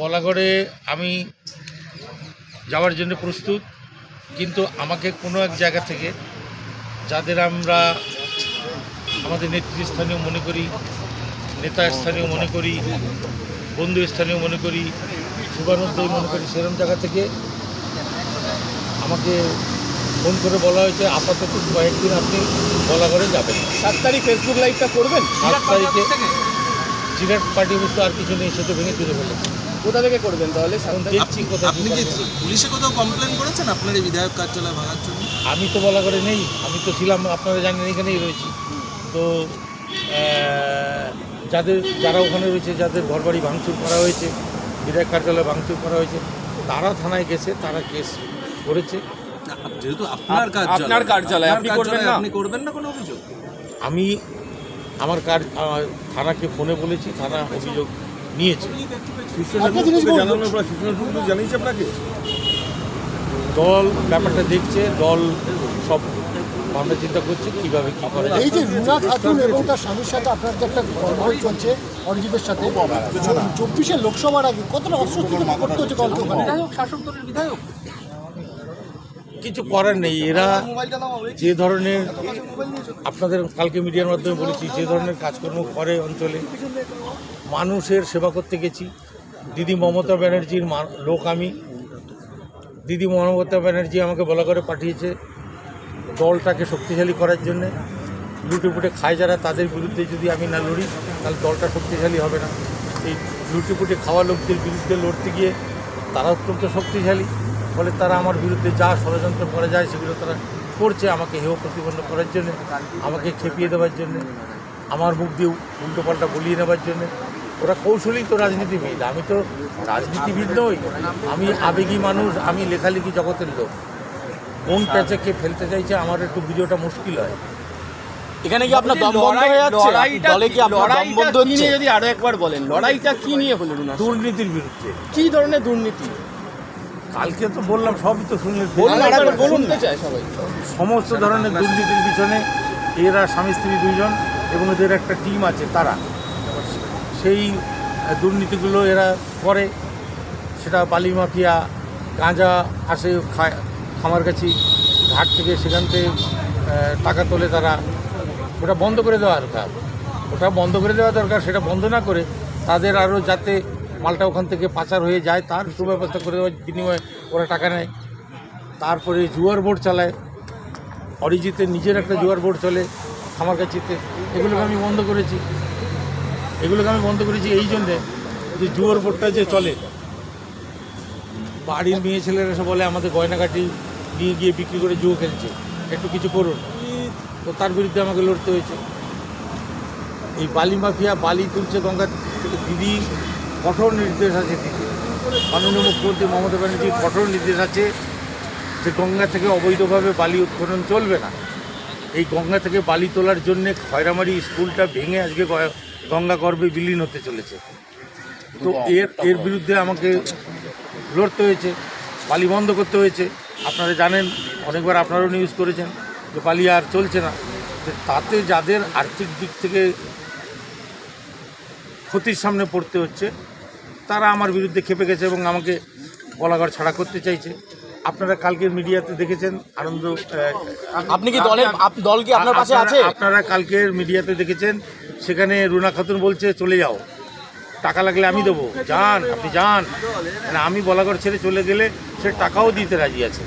বলাগড়ে আমি যাওয়ার জন্য প্রস্তুত কিন্তু আমাকে কোনো এক জায়গা থেকে যাদের আমরা আমাদের নেতৃস্থানীয় মনে করি নেতা স্থানীয় মনে করি বন্ধু স্থানীয় মনে করি শুভানুদ্দয় মনে করি সেরকম জায়গা থেকে আমাকে ফোন করে বলা হয়েছে আপাতত কয়েকদিন আপনি বলাগড়ে যাবেন। সাত তারিখ ফেসবুক লাইভটা করবেন? সাত তারিখে সিলেট পার্টি অফিস তো আর কিছু নেই সে তো ভেঙে তুলে ফেলেছে। কোথা থেকে করবেন তাহলে? আপনি কি পুলিশে কোথাও কমপ্লেন করেছেন? আপনার এই বিধায়ক কার্যালয় ভাঙার জন্য? আমি তো বলা করে নেই আমি তো ছিলাম আপনারা জানেন এখানেই রয়েছি। তো যাদের যারা ওখানে রয়েছে যাদের ঘরবাড়ি ভাঙচুর করা হয়েছে বিধায়ক কার্যালয় ভাঙচুর করা হয়েছে তারা থানায় গেছে তারা কেস করেছে। যেহেতু আপনার আপনার কার্যালয়, আপনি করবেন না? আপনি করবেন না কোনো অভিযোগ? আমি আমার কার আমার থানাকে ফোনে বলেছি থানা অভিযোগ নিয়েছে। দল ব্যাপারটা দেখছে দল সব ভাবনা চিন্তা করছে কীভাবে কি করে এই যে রুনা খাতুন এবং তার স্বামীর সাথে আপনার যে একটা গন্ডগোল চলছে অরিজিতের সাথে চব্বিশে লোকসভার আগে কতটা অস্বস্তি করতে হচ্ছে কলকে ওখানে কিছু করার নেই। এরা যে ধরনের আপনাদের কালকে মিডিয়ার মাধ্যমে বলেছি, যে ধরনের কাজকর্ম করে অঞ্চলে। মানুষের সেবা করতে গেছি। দিদি মমতা ব্যানার্জির লোক আমি। দিদি মমতা ব্যানার্জি আমাকে বলা করে পাঠিয়েছে দলটাকে শক্তিশালী করার জন্যে। লুটেপুটে খায় যারা, তাদের বিরুদ্ধে যদি আমি না লড়ি, তাহলে দলটা শক্তিশালী হবে না। এই লুটেপুটে খাওয়া লোকদের বিরুদ্ধে লড়তে গিয়ে তারা অত্যন্ত শক্তিশালী। ফলে তারা আমার বিরুদ্ধে যা ষড়যন্ত্র করা যায় সেগুলো তারা করছে আমাকে হেয় প্রতিপন্ন করার জন্য আমাকে খেপিয়ে দেওয়ার জন্য আমার মুখ দিয়ে উল্টোপাল্টা বলিয়ে নেওয়ার জন্য। ওরা কৌশলেই তো রাজনীতিবিদ। আমি তো রাজনীতিবিদ নই। আমি আবেগী মানুষ আমি লেখালেখি জগতের লোক। কোন প্যাচে কে ফেলতে চাইছে আমার একটু ভিডিওটা মুশকিল হয়। এখানে কি আপনার দম বন্ধ হয়ে যাচ্ছে? দলে কি আপনার দম বন্ধ হচ্ছে? যদি আরও একবার বলেন লড়াইটা কি নিয়ে হলো রুনা? দুর্নীতির বিরুদ্ধে। কি ধরনের দুর্নীতি? কালকে তো বললাম সবই তো শুনলেন বলুন সবাই। সমস্ত ধরনের দুর্নীতির পিছনে এরা স্বামী স্ত্রী দুইজন এবং এদের একটা টিম আছে তারা। সেই দুর্নীতিগুলো এরা করে। সেটা বালি মাফিয়া গাঁজা আসে খামার খামারগাছি ঘাট থেকে সেখান থেকে টাকা তোলে তারা। ওটা বন্ধ করে দেওয়া দরকার। ওটা বন্ধ করে দেওয়া দরকার সেটা বন্ধ না করে তাদের আরও যাতে মালটা ওখান থেকে পাচার হয়ে যায়, তার সুব্যবস্থা করে বিনিময়ে ওরা টাকা নেয়। তারপরে জুয়ার বোর্ড চালায়। অরিজিতের নিজের একটা জুয়ার বোর্ড চলে আমার কাছিতে এগুলোকে আমি বন্ধ করেছি। এগুলোকে আমি বন্ধ করেছি এই জন্যে যে জুয়ার বোর্ডটা যে চলে। বাড়ির মেয়ে ছেলেরা এসে বলে, আমাদের গয়নাকাটি নিয়ে গিয়ে বিক্রি করে জুয়ো খেলছে। একটু কিছু করুন। তো তার বিরুদ্ধে আমাকে লড়তে হয়েছে। এই বালি মাফিয়া বালি তুলছে গঙ্গা দিদি কঠোর নির্দেশ আছে দিদি মাননীয় মুখ্যমন্ত্রী মমতা ব্যানার্জির কঠোর নির্দেশ আছে যে গঙ্গা থেকে অবৈধভাবে বালি উৎখনন চলবে না। এই গঙ্গা থেকে বালি তোলার জন্য খয়রামারি স্কুলটা ভেঙে আজকে গঙ্গা গর্ভে বিলীন হতে চলেছে। তো এর এর বিরুদ্ধে আমাকে লড়তে হয়েছে, বালি বন্ধ করতে হয়েছে। আপনারা জানেন, অনেকবার আপনারাও নিউজ করেছেন যে বালি আর চলছে না। তাতে যাদের আর্থিক দিক থেকে ক্ষতির সামনে পড়তে হচ্ছে। তারা আমার বিরুদ্ধে খেপে গেছে এবং আমাকে গলাঘর ছাড়া করতে চাইছে। আপনারা কালকের মিডিয়াতে দেখেছেন আনন্দ আপনি কি দলের দল কি আপনার পাশে আছে? আপনারা কালকের মিডিয়াতে দেখেছেন সেখানে রুনা খাতুন বলছে চলে যাও। টাকা লাগলে আমি দেবো। যান আপনি যান। মানে আমি বলাগড় ছেড়ে চলে গেলে সে টাকাও দিতে রাজি আছে।